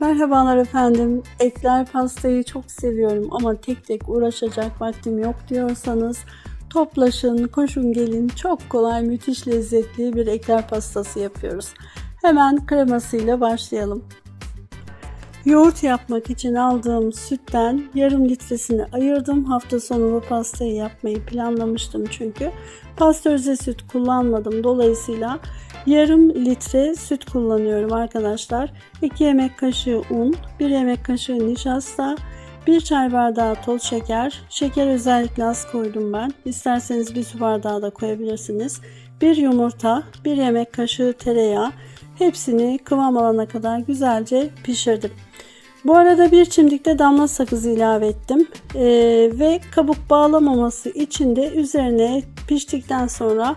Merhabalar efendim. Ekler pastayı çok seviyorum ama tek tek uğraşacak vaktim yok diyorsanız toplaşın, koşun gelin. Çok kolay, müthiş lezzetli bir ekler pastası yapıyoruz. Hemen kremasıyla başlayalım. Yoğurt yapmak için aldığım sütten yarım litresini ayırdım. Hafta sonu bu pastayı yapmayı planlamıştım çünkü. Pastörize süt kullanmadım. Dolayısıyla yarım litre süt kullanıyorum arkadaşlar. 2 yemek kaşığı un, 1 yemek kaşığı nişasta, 1 çay bardağı toz şeker. Şeker özellikle az koydum ben. İsterseniz bir su bardağı da koyabilirsiniz. 1 yumurta, 1 yemek kaşığı tereyağı. Hepsini kıvam alana kadar güzelce pişirdim. Bu arada bir çimdikte damla sakızı ilave ettim ee, ve kabuk bağlamaması için de üzerine piştikten sonra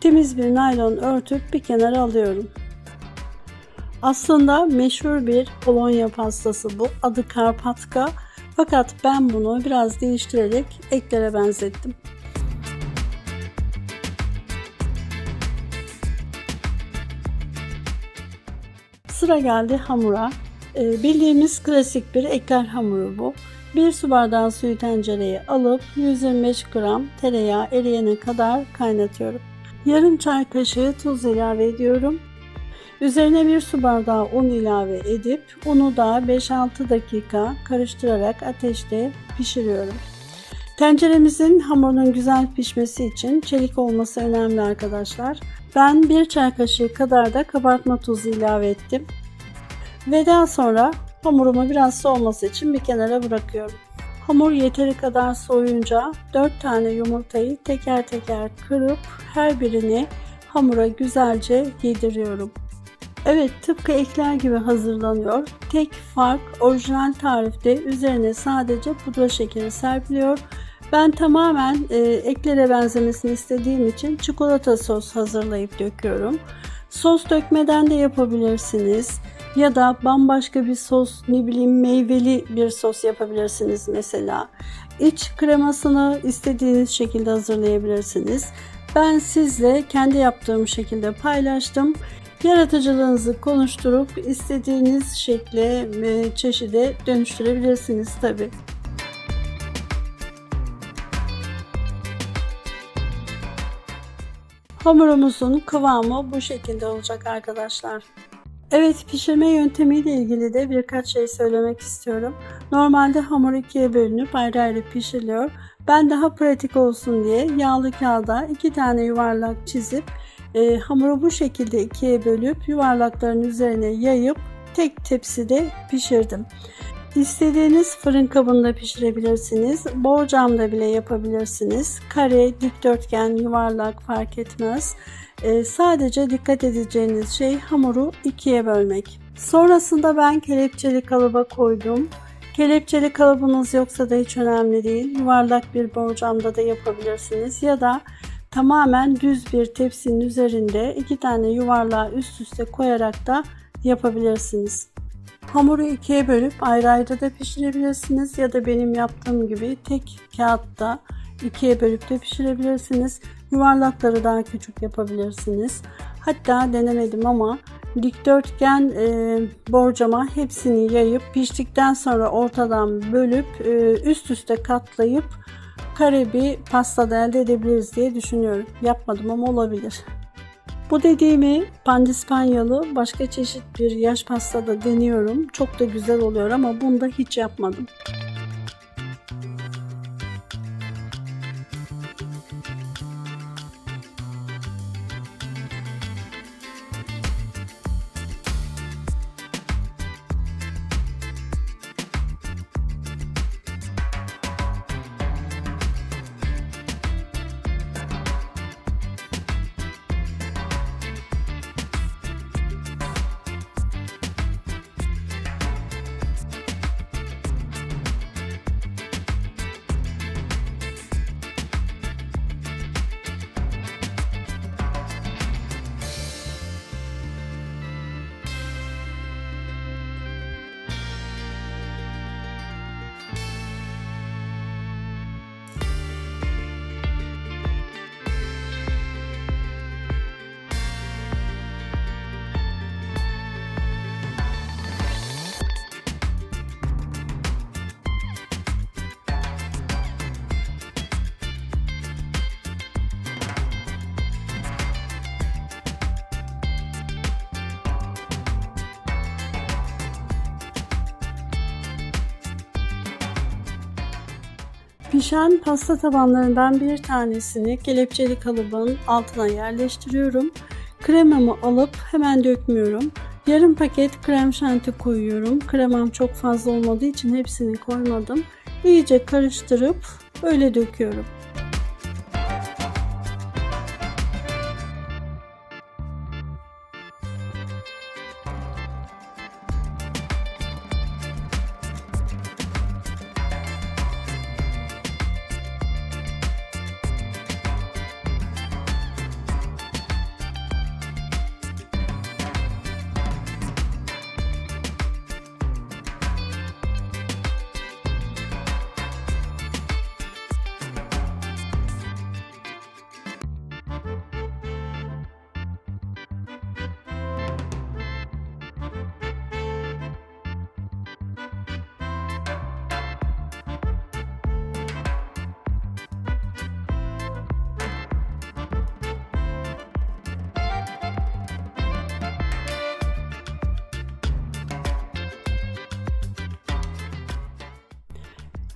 temiz bir naylon örtüp bir kenara alıyorum. Aslında meşhur bir Polonya pastası bu. Adı Karpatka. Fakat ben bunu biraz değiştirerek eklere benzettim. Sıra geldi hamura. Ee, bildiğimiz klasik bir ekler hamuru bu. Bir su bardağı suyu tencereye alıp 125 gram tereyağı eriyene kadar kaynatıyorum. Yarım çay kaşığı tuz ilave ediyorum. Üzerine bir su bardağı un ilave edip unu da 5-6 dakika karıştırarak ateşte pişiriyorum. Tenceremizin hamurunun güzel pişmesi için çelik olması önemli arkadaşlar. Ben bir çay kaşığı kadar da kabartma tuzu ilave ettim. Ve daha sonra hamurumu biraz soğuması için bir kenara bırakıyorum. Hamur yeteri kadar soğuyunca 4 tane yumurtayı teker teker kırıp her birini hamura güzelce yediriyorum. Evet tıpkı ekler gibi hazırlanıyor. Tek fark orijinal tarifte üzerine sadece pudra şekeri serpiliyor. Ben tamamen e, eklere benzemesini istediğim için çikolata sos hazırlayıp döküyorum. Sos dökmeden de yapabilirsiniz ya da bambaşka bir sos ne bileyim meyveli bir sos yapabilirsiniz mesela. İç kremasını istediğiniz şekilde hazırlayabilirsiniz. Ben sizle kendi yaptığım şekilde paylaştım. Yaratıcılığınızı konuşturup istediğiniz şekle çeşide dönüştürebilirsiniz tabi. Hamurumuzun kıvamı bu şekilde olacak arkadaşlar. Evet pişirme yöntemiyle ilgili de birkaç şey söylemek istiyorum. Normalde hamur ikiye bölünüp ayrı ayrı pişiriliyor. Ben daha pratik olsun diye yağlı kağıda iki tane yuvarlak çizip e, hamuru bu şekilde ikiye bölüp yuvarlakların üzerine yayıp tek tepside pişirdim. İstediğiniz fırın kabında pişirebilirsiniz. Borcamda bile yapabilirsiniz. Kare, dikdörtgen, yuvarlak fark etmez. Ee, sadece dikkat edeceğiniz şey hamuru ikiye bölmek. Sonrasında ben kelepçeli kalıba koydum. Kelepçeli kalıbınız yoksa da hiç önemli değil. Yuvarlak bir borcamda da yapabilirsiniz. Ya da tamamen düz bir tepsinin üzerinde iki tane yuvarlağı üst üste koyarak da yapabilirsiniz. Hamuru ikiye bölüp ayrı ayrı da pişirebilirsiniz ya da benim yaptığım gibi tek kağıtta ikiye bölüp de pişirebilirsiniz. Yuvarlakları daha küçük yapabilirsiniz. Hatta denemedim ama dikdörtgen e, borcama hepsini yayıp piştikten sonra ortadan bölüp e, üst üste katlayıp kare bir pasta da elde edebiliriz diye düşünüyorum. Yapmadım ama olabilir. Bu dediğimi pandispanyalı başka çeşit bir yaş pastada deniyorum. Çok da güzel oluyor ama bunda hiç yapmadım. Pişen pasta tabanlarından bir tanesini kelepçeli kalıbın altına yerleştiriyorum. Kremamı alıp hemen dökmüyorum. Yarım paket krem şanti koyuyorum. Kremam çok fazla olmadığı için hepsini koymadım. İyice karıştırıp öyle döküyorum.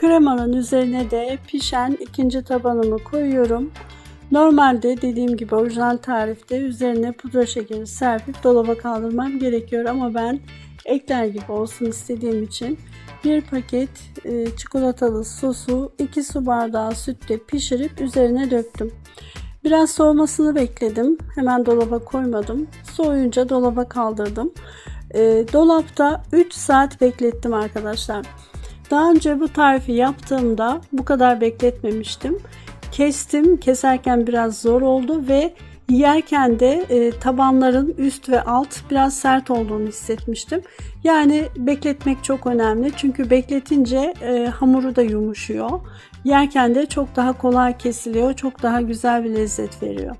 Kremanın üzerine de pişen ikinci tabanımı koyuyorum. Normalde dediğim gibi orijinal tarifte üzerine pudra şekeri serpip dolaba kaldırmam gerekiyor ama ben ekler gibi olsun istediğim için bir paket e, çikolatalı sosu 2 su bardağı sütle pişirip üzerine döktüm. Biraz soğumasını bekledim. Hemen dolaba koymadım. Soğuyunca dolaba kaldırdım. E, dolapta 3 saat beklettim arkadaşlar. Daha önce bu tarifi yaptığımda bu kadar bekletmemiştim. Kestim. Keserken biraz zor oldu ve yerken de e, tabanların üst ve alt biraz sert olduğunu hissetmiştim. Yani bekletmek çok önemli. Çünkü bekletince e, hamuru da yumuşuyor. Yerken de çok daha kolay kesiliyor. Çok daha güzel bir lezzet veriyor.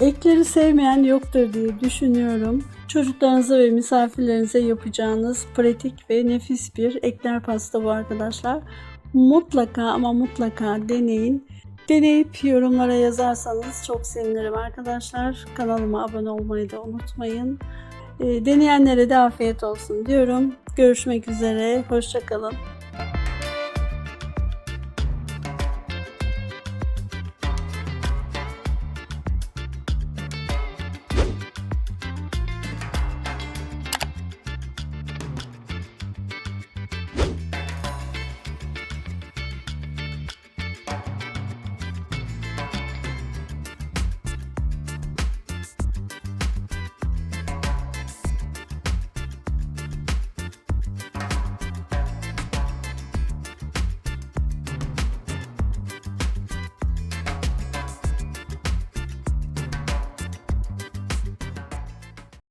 Ekleri sevmeyen yoktur diye düşünüyorum. Çocuklarınıza ve misafirlerinize yapacağınız pratik ve nefis bir ekler pasta bu arkadaşlar. Mutlaka ama mutlaka deneyin. Deneyip yorumlara yazarsanız çok sevinirim arkadaşlar. Kanalıma abone olmayı da unutmayın. E, deneyenlere de afiyet olsun diyorum. Görüşmek üzere. Hoşçakalın.